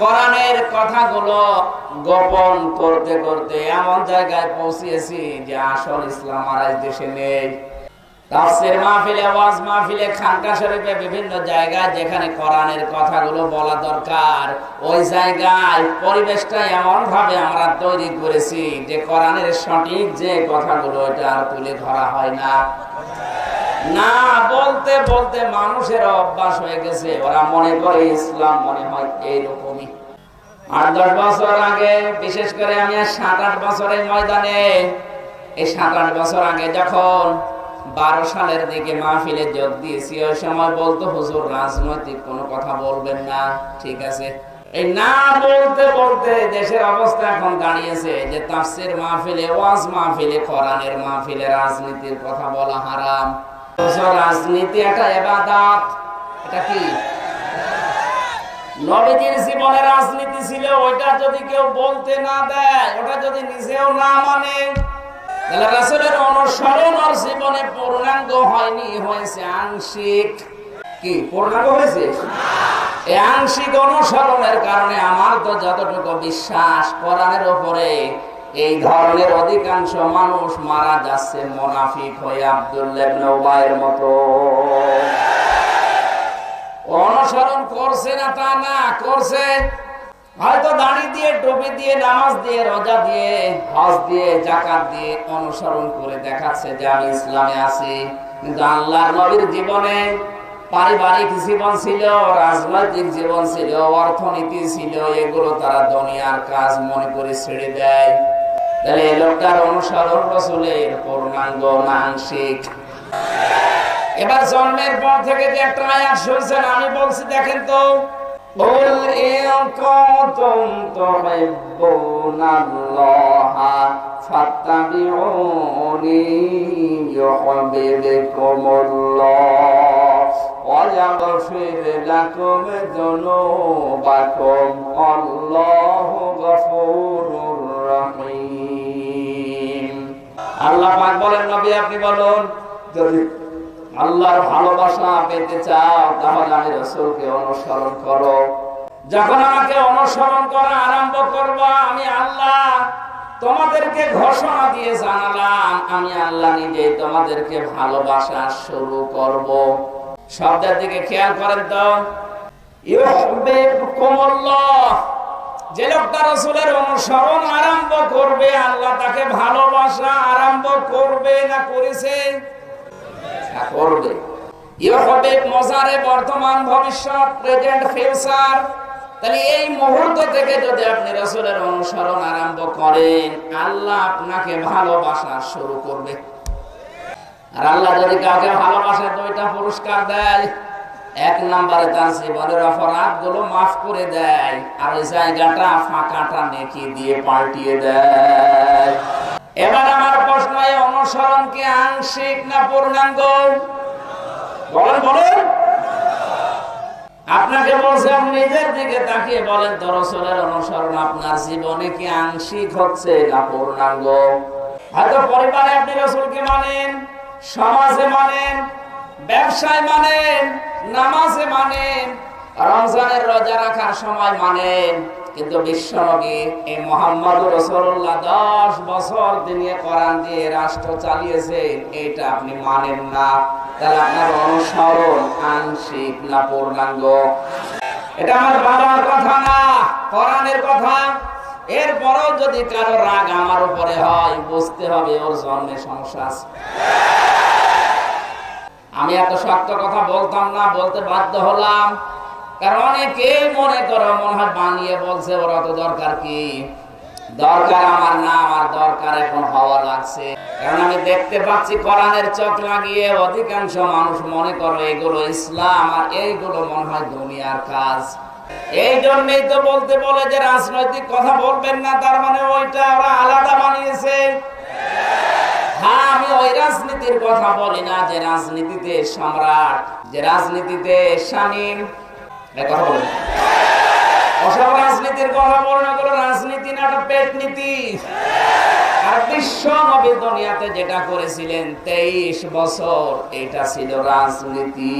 কোরআনের কথাগুলো গোপন করতে করতে এমন জায়গায় পৌঁছিয়েছি যে আসল ইসলাম আর দেশে নেই। মাহফিলে, ওয়াজ মাহফিলে, খানকা শরীফে বিভিন্ন জায়গায় যেখানে কোরআনের কথাগুলো বলা দরকার, ওই জায়গায় পরিবেশটা এমন ভাবে আমরা তৈরি করেছি যে কোরআনের সঠিক যে কথাগুলো এটা আর তুলে ধরা হয় না। না, বলতে বলতে মানুষের অভ্যাস হয়ে গেছে। ওরা মনে করে ইসলাম মনে হয় এইরকমই। আট, দশ বছর আগে, বিশেষ করে আমি সাত, আট বছরের ময়দানে, এই সাত, আট বছর আগে যখন বারো সালের দিকে মাহফিলে যোগ দিয়েছি, ওই সময় বলতো, হুজুর, রাজনৈতিক কোনো কথা বলবেন না, ঠিক আছে? এই না বলতে বলতে দেশের অবস্থা এখন দাঁড়িয়েছে যে তাফসির মাহফিলে, ওয়াজ মাহফিলে, কোরআনের মাহফিলে রাজনীতির কথা বলা হারাম। রাজনীতি একটা এবাদাত। এটা কি? নবীজির জীবনে রাজনীতি ছিল, ওইটা যদি কেউ বলতে না দেয়, ওটা যদি নিজেও না মানে তাহলে রাসূলের অনুসরণ জীবনে পূর্ণাঙ্গ হয়নি, হয়েছে আংশিক। কি, পূর্ণাঙ্গ হয়েছে? এই আংশিক অনুসরণের কারণে আমার তো যতটুকু বিশ্বাস কোরআনের উপরে এই ধরনের অধিকাংশ মানুষ মারা যাচ্ছে মোনাফিক হয়ে আব্দুল্লাহ ইবনে মতো। অনুসরণ করছে না তা না, করছে। হয়তো দাড়ি দিয়ে, টুপি দিয়ে, নামাজ দিয়ে, রোজা দিয়ে, হজ দিয়ে জাকাত দিয়ে অনুসরণ করে দেখাচ্ছে যে আমি ইসলামে আছি। কিন্তু আল্লাহর নবীর জীবনে পারিবারিক জীবন ছিল, রাজনৈতিক জীবন ছিল, অর্থনীতি ছিল, এগুলো তারা দুনিয়ার কাজ মনে করে ছেড়ে দেয়। তাহলে এই লোকটার অনুসরণ রসুলের পূর্ণাঙ্গ না আংশিক এবার জন্মের পর থেকে যে একটা আয়াত শুনছেন আমি বলছি দেখেন তো قل إن كنتم تحبون الله فاتبعوني يحببكم الله ويغفر لكم ذنوبكم والله غفور رحيم আল্লাহ পাক বলেন, নবী, আপনি বলুন, যদি আল্লাহর ভালোবাসা পেতে চাও, তাহলে আমি রসুলকে অনুসরণ করো। যখন আমাকে অনুসরণ করা আরম্ভ করব, আমি আল্লাহ তোমাদেরকে ঘোষণা দিয়ে জানালাম, আমি আল্লাহ নিজে তোমাদেরকে ভালোবাসা শুরু করব। শব্দের দিকে খেয়াল করেন তো। ইউহিব্বুকুমুল্লাহ। যে লোকটা রসুলের অনুসরণ আরম্ভ করবে, আল্লাহ তাকে ভালোবাসা আরম্ভ করবে না করেছে? বর্তমান ভবিষ্যৎ প্রেজেন্ট ফিউচার তাহলে এই মুহূর্ত থেকে যদি আপনি রসুলের অনুসরণ আরম্ভ করেন, আল্লাহ আপনাকে ভালোবাসা শুরু করবে। আর আল্লাহ যদি কাউকে ভালোবাসে, দুইটা পুরস্কার দেয়। এক নম্বরে তার জীবনের অপরাধগুলো মাফ করে দেয় আর ওই জায়গাটা ফাঁকাটা নেকি দিয়ে পাল্টিয়ে দেয়। এবার আমার প্রশ্ন অনুসরণ কি আংশিক না পূর্ণাঙ্গ? বলেন বলেন। আপনাকে বলছেন নিজের দিকে তাকিয়ে বলেন তো, রসুলের অনুসরণ আপনার জীবনে কি আংশিক হচ্ছে না পূর্ণাঙ্গ? হয়তো পরিবারে আপনি রসুলকে মানেন, সমাজে মানেন, ব্যবসায় মানেন নামাজে মানেন, রমজানের রোজা রাখার সময় মানেন। কিন্তু বিশ্বনবী এই মোহাম্মদ রসুল্লাহ দশ বছর তিনি কোরআন দিয়ে রাষ্ট্র চালিয়েছেন, এটা আপনি মানেন না। তাহলে আপনার অনুসরণ আংশিক না পূর্ণাঙ্গ? এটা আমার বাবার কথা না, কোরআনের কথা। এরপরেও যদি কারও রাগ আমার উপরে হয়, বুঝতে হবে ওর জন্মে সমস্যা আছে। আমি এত শক্ত কথা বলতাম না, বলতে বাধ্য হলাম। কারণ অনেকে মনে করো, মনে হয় বানিয়ে বলছে, ওরা তো দরকার কি? দরকার আমার না, আমার দরকার এখন হওয়া লাগছে। কারণ আমি দেখতে পাচ্ছি, কোরআনের চোখ লাগিয়ে অধিকাংশ মানুষ মনে করো এগুলো ইসলাম আর এইগুলো মনে হয় দুনিয়ার কাজ। এই জন্যই তো বলতে বলে যে রাজনৈতিক কথা বলবেন না, তার মানে ওইটা ওরা আলাদা বানিয়েছে। হ্যাঁ আমি ওই রাজনীতির কথা বলি না, যে রাজনীতিতে সম্রাট, যে রাজনীতিতে শামীম কথা বলি ওসব রাজনীতির কথা বলে না কোনো রাজনীতি না একটা পেট নীতি আর বিশ্ব দুনিয়াতে যেটা করেছিলেন, তেইশ বছর, এটা ছিল রাজনীতি।